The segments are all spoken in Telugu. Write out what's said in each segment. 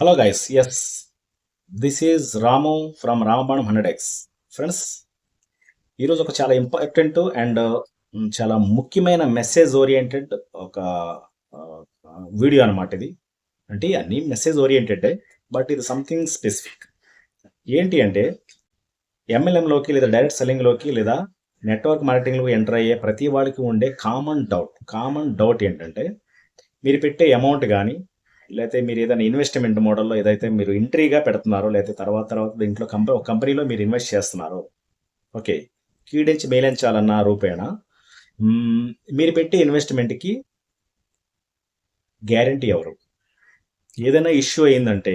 Hello guys yes this is Ramu from Ramabanam hundred X friends ఈరోజు ఒక చాలా ఇంపార్టెంట్ uh, అండ్ చాలా ముఖ్యమైన మెసేజ్ ఓరియంటెడ్ ఒక వీడియో అనమాట ఇది. అంటే అన్ని మెసేజ్ ఓరియంటెడ్ బట్ ఇది సంథింగ్ స్పెసిఫిక్ ఏంటి అంటే ఎంఎల్ఎంలోకి లేదా డైరెక్ట్ సెల్లింగ్లోకి లేదా నెట్వర్క్ మార్కెటింగ్లోకి ఎంటర్ అయ్యే ప్రతి వాడికి ఉండే కామన్ డౌట్ కామన్ డౌట్ ఏంటంటే మీరు పెట్టే అమౌంట్ కానీ లేకపోతే మీరు ఏదైనా ఇన్వెస్ట్మెంట్ మోడల్లో ఏదైతే మీరు ఎంట్రీగా పెడుతున్నారో లేకపోతే తర్వాత తర్వాత దీంట్లో కంపెనీ ఒక కంపెనీలో మీరు ఇన్వెస్ట్ చేస్తున్నారో ఓకే. కీడించి మేలించాలన్న రూపేణ మీరు పెట్టే ఇన్వెస్ట్మెంట్కి గ్యారంటీ ఎవరు? ఏదైనా ఇష్యూ అయిందంటే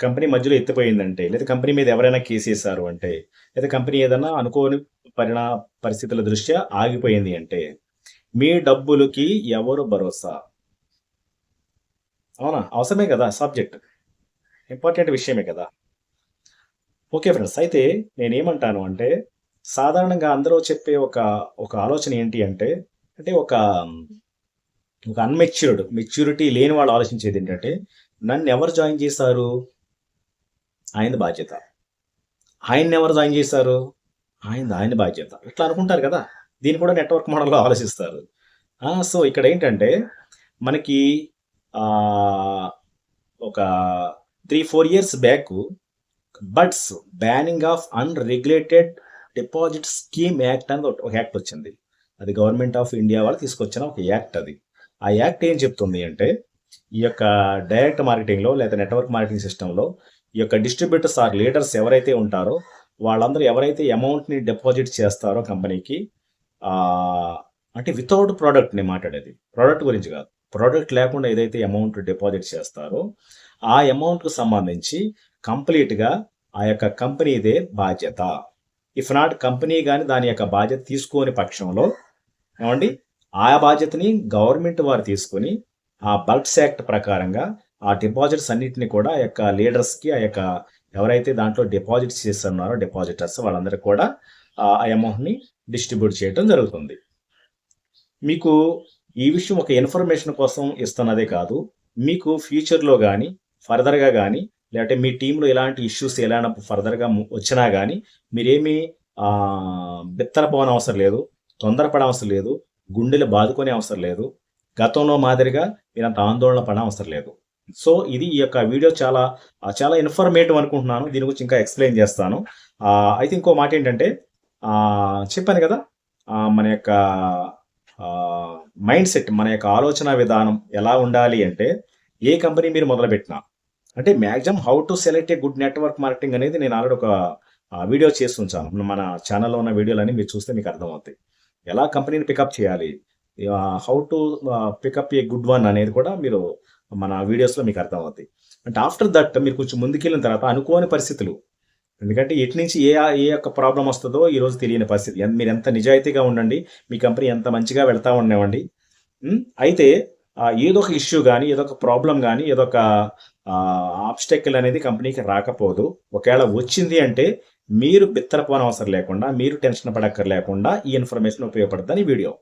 కంపెనీ మధ్యలో ఎత్తిపోయిందంటే లేదా కంపెనీ మీద ఎవరైనా కేసు వేశారు అంటే లేదా కంపెనీ ఏదైనా అనుకోని పరిణా పరిస్థితుల దృష్ట్యా ఆగిపోయింది అంటే మీ డబ్బులకి ఎవరు భరోసా? అవునా? అవసరమే కదా సబ్జెక్ట్ ఇంపార్టెంట్ విషయమే కదా. ఓకే ఫ్రెండ్స్ అయితే నేనేమంటాను అంటే సాధారణంగా అందరూ చెప్పే ఒక ఒక ఆలోచన ఏంటి అంటే అంటే ఒక ఒక అన్మెచ్యూర్డ్ మెచ్యూరిటీ లేని వాళ్ళు ఆలోచించేది ఏంటంటే నన్ను ఎవరు జాయిన్ చేశారు? ఆయన బాధ్యత. ఆయన్ని ఎవరు జాయిన్ చేశారు? ఆయన ఆయన బాధ్యత. ఇట్లా అనుకుంటారు కదా దీన్ని కూడా నెట్వర్క్ మోడల్లో ఆలోచిస్తారు. సో ఇక్కడ ఏంటంటే మనకి ఒక three four years back BUDS banning of unregulated deposit scheme act అని ఒక యాక్ట్ వచ్చింది. అది గవర్నమెంట్ ఆఫ్ ఇండియా వాళ్ళు తీసుకొచ్చిన ఒక యాక్ట్ అది. ఆ యాక్ట్ ఏం చెప్తుంది అంటే ఈ యొక్క డైరెక్ట్ మార్కెటింగ్లో లేదా నెట్వర్క్ మార్కెటింగ్ సిస్టంలో ఈ యొక్క డిస్ట్రిబ్యూటర్స్ ఆర్ లీడర్స్ ఎవరైతే ఉంటారో వాళ్ళందరూ ఎవరైతే అమౌంట్ని డిపాజిట్ చేస్తారో కంపెనీకి అంటే వితౌట్ ప్రోడక్ట్ని మాట్లాడేది. ప్రోడక్ట్ గురించి కాదు. ప్రోడక్ట్ లేకుండా ఏదైతే అమౌంట్ డిపాజిట్ చేస్తారో ఆ అమౌంట్కు సంబంధించి కంప్లీట్గా ఆ యొక్క కంపెనీదే బాధ్యత. ఇఫ్ నాట్ కంపెనీ కానీ దాని యొక్క బాధ్యత తీసుకోని పక్షంలో ఏమండి? ఆ బాధ్యతని గవర్నమెంట్ వారు తీసుకొని ఆ బల్క్స్ యాక్ట్ ప్రకారంగా ఆ డిపాజిట్స్ అన్నిటిని కూడా ఆ యొక్క లీడర్స్కి ఆ యొక్క ఎవరైతే దాంట్లో డిపాజిట్ చేస్తున్నారో డిపాజిటర్స్ వాళ్ళందరికీ కూడా ఆ అమౌంట్ని డిస్ట్రిబ్యూట్ చేయడం జరుగుతుంది. మీకు ఈ విషయం ఒక ఇన్ఫర్మేషన్ కోసం ఇస్తున్నదే కాదు. మీకు ఫ్యూచర్లో కానీ ఫర్దర్గా కానీ లేదంటే మీ టీంలో ఎలాంటి ఇష్యూస్ ఎలా ఫర్దర్గా వచ్చినా కానీ మీరేమీ ఆ, బిత్తరపోవని అవసరం లేదు తొందరపడ అవసరం లేదు గుండెలు బాదుకునే అవసరం లేదు గతంలో మాదిరిగా మీరంత ఆందోళన పడ అవసరం లేదు. సో ఇది ఈ యొక్క వీడియో చాలా చాలా ఇన్ఫర్మేటివ్ అనుకుంటున్నాను. దీని గురించి ఇంకా ఎక్స్ప్లెయిన్ చేస్తాను. అయితే ఇంకో మాట ఏంటంటే చెప్పాను కదా మన యొక్క మైండ్ సెట్ మన యొక్క ఆలోచన విధానం ఎలా ఉండాలి అంటే ఏ కంపెనీ మీరు మొదలుపెట్టినా. అంటే maximum how to select a good network marketing అనేది నేను ఆల్రెడీ ఒక వీడియో చేసి ఉంచాను మన ఛానల్లో ఉన్న వీడియోలన్నీ మీరు చూస్తే మీకు అర్థమవుతాయి. ఎలా కంపెనీని పికప్ చేయాలి? How to pickup a good one అనేది కూడా మీరు మన వీడియోస్లో మీకు అర్థమవుతాయి. అంటే ఆఫ్టర్ దట్ మీరు కొంచెం ముందుకెళ్ళిన తర్వాత అనుకోని పరిస్థితులు ఎందుకంటే ఎటు నుంచి ఏ ఏ యొక్క ప్రాబ్లం వస్తుందో ఈరోజు తెలియని పరిస్థితి. మీరు ఎంత నిజాయితీగా ఉండండి మీ కంపెనీ ఎంత మంచిగా వెళ్తా ఉండేవండి అయితే ఏదో ఒక ఇష్యూ కానీ ఏదో ఒక ప్రాబ్లం కానీ ఏదో ఒక ఆబ్స్టెకల్ అనేది కంపెనీకి రాకపోదు. ఒకవేళ వచ్చింది అంటే మీరు బిత్తరపోని అవసరం లేకుండా మీరు టెన్షన్ పడక్కర్ లేకుండా ఈ ఇన్ఫర్మేషన్ ఉపయోగపడుతుంది వీడియో.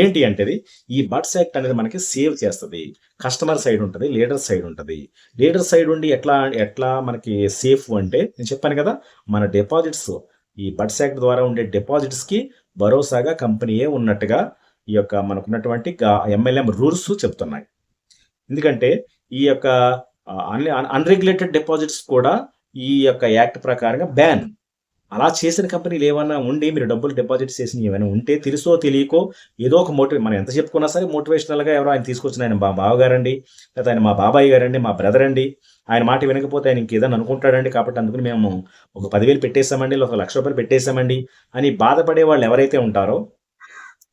ఏంటి అంటేది ఈ బడ్స్ యాక్ట్ అనేది మనకి సేవ్ చేస్తుంది. కస్టమర్ సైడ్ ఉంటుంది లీడర్ సైడ్ ఉంటుంది. లీడర్ సైడ్ ఉండి ఎట్లా ఎట్లా మనకి సేఫ్ అంటే నేను చెప్పాను కదా మన డిపాజిట్స్ ఈ బడ్స్ యాక్ట్ ద్వారా ఉండే డిపాజిట్స్కి భరోసాగా కంపెనీయే ఉన్నట్టుగా ఈ యొక్క మనకున్నటువంటి ఎంఎల్ఎం రూల్స్ చెప్తున్నాయి. ఎందుకంటే ఈ యొక్క అన్రెగ్యులేటెడ్ డిపాజిట్స్ కూడా ఈ యొక్క యాక్ట్ ప్రకారంగా బ్యాన్ అలా చేసిన కంపెనీలు ఏమైనా ఉండి మీరు డబ్బులు డిపాజిట్ చేసిన ఏమైనా ఉంటే తెలుసో తెలియకో ఏదో ఒక మోటివే మనం ఎంత చెప్పుకున్నా సరే మోటివేషనల్గా ఎవరో ఆయన తీసుకొచ్చిన ఆయన మా బావగారండి లేదా ఆయన మా బాబాయ్ గారండి మా బ్రదర్ అండి. ఆయన మాట వినకపోతే ఆయన ఇంకేదైనా అనుకుంటాడండి కాబట్టి అందుకని మేము ఒక పదివేలు పెట్టేశామండి ఒక లక్ష రూపాయలు పెట్టేశామండి అని బాధపడే వాళ్ళు ఎవరైతే ఉంటారో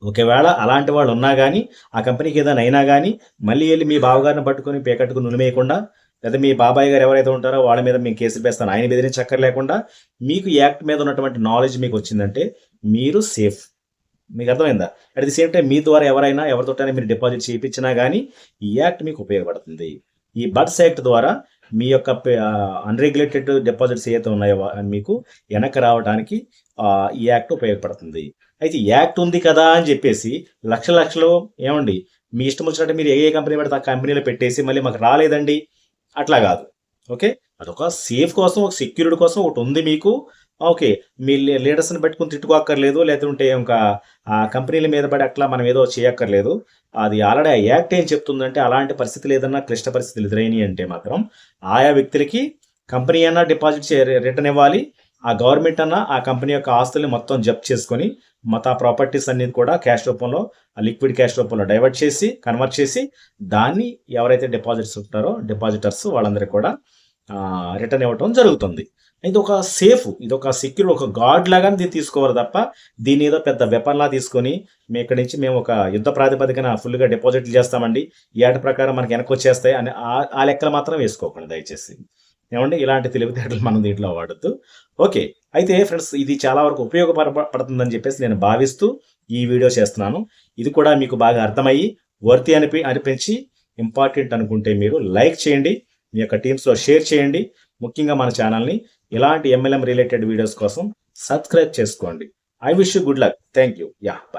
ఒకవేళ అలాంటి వాళ్ళు ఉన్నా కానీ ఆ కంపెనీకి ఏదైనా అయినా కానీ మళ్ళీ వెళ్ళి మీ బావగారిని పట్టుకొని పేకట్టుకు నులిమేయకుండా లేదా మీ బాబాయ్ గారు ఎవరైతే ఉంటారో వాళ్ళ మీద మేము కేసులు వేస్తాను. ఆయన బెదిరించక్కర్ లేకుండా మీకు ఈ యాక్ట్ మీద ఉన్నటువంటి నాలెడ్జ్ మీకు వచ్చిందంటే మీరు సేఫ్ మీకు అర్థమైందా? అట్ ది సేమ్ టైం మీ ద్వారా ఎవరైనా ఎవరితోటైనా మీరు డిపాజిట్ చేయించినా కానీ ఈ యాక్ట్ మీకు ఉపయోగపడుతుంది. ఈ బడ్స్ యాక్ట్ ద్వారా మీ యొక్క అన్రెగ్యులేటెడ్ డిపాజిట్స్ ఏవైతే ఉన్నాయో మీకు వెనక్కి రావడానికి ఈ యాక్ట్ ఉపయోగపడుతుంది. అయితే ఈ యాక్ట్ ఉంది కదా అని చెప్పేసి లక్ష లక్షలు ఏమండి? మీ ఇష్టం వచ్చినట్టు మీరు ఏ ఏ కంపెనీ పెడితే ఆ కంపెనీలో పెట్టేసి మళ్ళీ మాకు రాలేదండి. అట్లా కాదు. ఓకే? అదొక సేఫ్ కోసం ఒక సెక్యూరిటీ కోసం ఒకటి ఉంది మీకు. ఓకే మీ లీడర్స్ని పెట్టుకుని తిట్టుకోక్కర్లేదు లేదంటే ఇంకా కంపెనీల మీద పడి అట్లా మనం ఏదో చేయక్కర్లేదు. అది ఆల్రెడీ యాక్ట్ ఏం చెప్తుందంటే అలాంటి పరిస్థితులు ఏదన్నా క్లిష్ట పరిస్థితులు ఎదురైనాయి అంటే మాత్రం ఆయా వ్యక్తులకి కంపెనీ అయినా డిపాజిట్ రిటర్న్ ఇవ్వాలి. ఆ గవర్నమెంట్ అన్న ఆ కంపెనీ యొక్క ఆస్తుల్ని మొత్తం జప్తు చేసుకొని మత ఆ ప్రాపర్టీస్ అన్ని కూడా క్యాష్ రూపంలో లిక్విడ్ క్యాష్ రూపంలో డైవర్ట్ చేసి కన్వర్ట్ చేసి దాన్ని ఎవరైతే డిపాజిట్స్ ఉంటారో డిపాజిటర్స్ వాళ్ళందరికీ కూడా రిటర్న్ ఇవ్వటం జరుగుతుంది. ఇది ఒక సేఫ్ ఇది ఒక సెక్యూర్ ఒక గాడ్ లాగా దీన్ని తీసుకోవాలి తప్ప దీని ఏదో పెద్ద వెపన్లా తీసుకొని మేము ఇక్కడి నుంచి మేము ఒక యుద్ధ ప్రాతిపదికన ఫుల్గా డిపాజిట్లు చేస్తామండి. ఈ ఏట ప్రకారం మనకి వెనక్కి వచ్చేస్తాయి అని ఆ- ఆ లెక్కలు మాత్రం వేసుకోకండి దయచేసి. ఏమండి ఇలాంటి తెలివితేటలు మనం దీంట్లో వాడద్దు. ఓకే అయితే ఫ్రెండ్స్ ఇది చాలా వరకు ఉపయోగపడపడుతుందని చెప్పేసి నేను భావిస్తూ ఈ వీడియో చేస్తున్నాను. ఇది కూడా మీకు బాగా అర్థమయ్యి వర్తి అనిపి అనిపించి ఇంపార్టెంట్ అనుకుంటే మీరు లైక్ చేయండి మీ యొక్క టీమ్స్లో షేర్ చేయండి. ముఖ్యంగా మన ఛానల్ని ఇలాంటి ఎంఎల్ఎం రిలేటెడ్ వీడియోస్ కోసం సబ్స్క్రైబ్ చేసుకోండి. I wish you good luck. Thank you. Yeah bye.